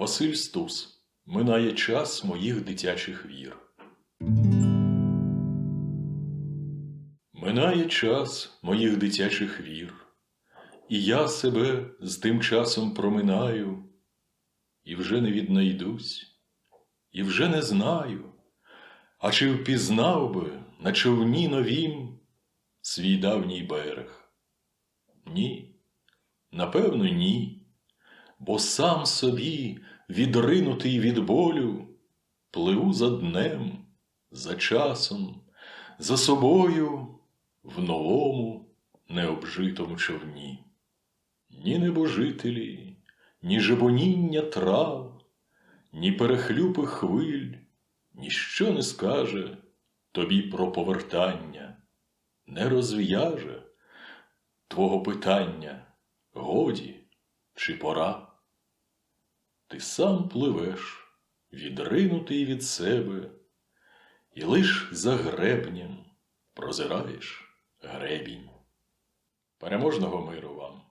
Василь Стус. Минає час моїх дитячих вір. Минає час моїх дитячих вір, і я себе з тим часом проминаю, і вже не віднайдусь, і вже не знаю, а чи впізнав би на човні новім свій давній берег? Ні, напевно, ні, бо сам собі, відринутий від болю, пливу за днем, за часом, за собою в новому необжитому човні. Ні небожителі, ні жебоніння трав, ні перехлюпи хвиль, ніщо не скаже тобі про повертання, не розв'яже твого питання, годі чи пора. Ти сам пливеш, відринутий від себе, і лиш за гребнем прозираєш гребінь. Переможного миру вам!